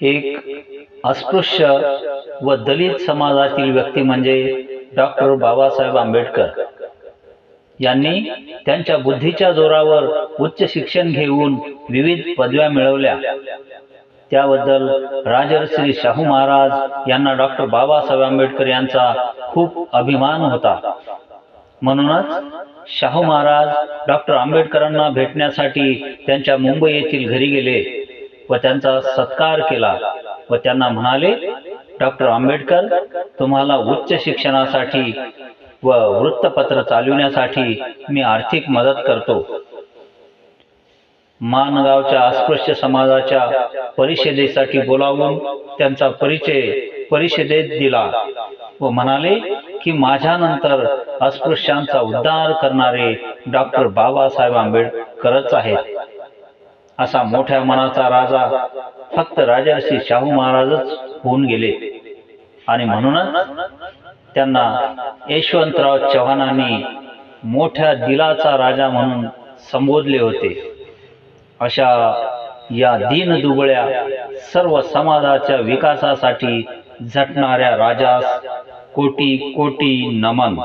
एक अस्पृश्य व दलित समाजातील व्यक्ती म्हणजे डॉक्टर बाबासाहेब आंबेडकर. यांनी त्यांच्या बुद्धीच्या जोरावर उच्च शिक्षण घेऊन विविध पदव्या मिळवल्या. त्याबद्दल राजर्षी शाहू महाराज यांना डॉक्टर बाबासाहेब आंबेडकर यांचा खूप अभिमान होता. म्हणूनच शाहू महाराज डॉक्टर आंबेडकरांना भेटण्यासाठी त्यांच्या मुंबई येथील घरी गेले. व त्यांचा सत्कार केला. व त्यांना म्हणाले डॉक्टर आंबेडकर तुम्हाला उच्च शिक्षणासाठी व वृत्तपत्र चालविण्यासाठी मी आर्थिक मदत करतो. मानगावच्या अस्पृश्य समाजाच्या परिषदेसाठी बोलावून त्यांचा परिचय परिषदेत दिला व म्हणाले की माझ्यानंतर अस्पृश्यांचा उद्धार करणारे डॉक्टर बाबासाहेब आंबेडकरच आहेत. असा मोठ्या मनाचा राजा फक्त राजा असे शाहू महाराजच होऊन गेले. आणि म्हणूनच त्यांना यशवंतराव चव्हाणांनी मोठ्या दिलाचा राजा म्हणून संबोधले होते. अशा या दीनदुबळ्या सर्व समाजाच्या विकासासाठी झटणाऱ्या राजास कोटी कोटी नमन.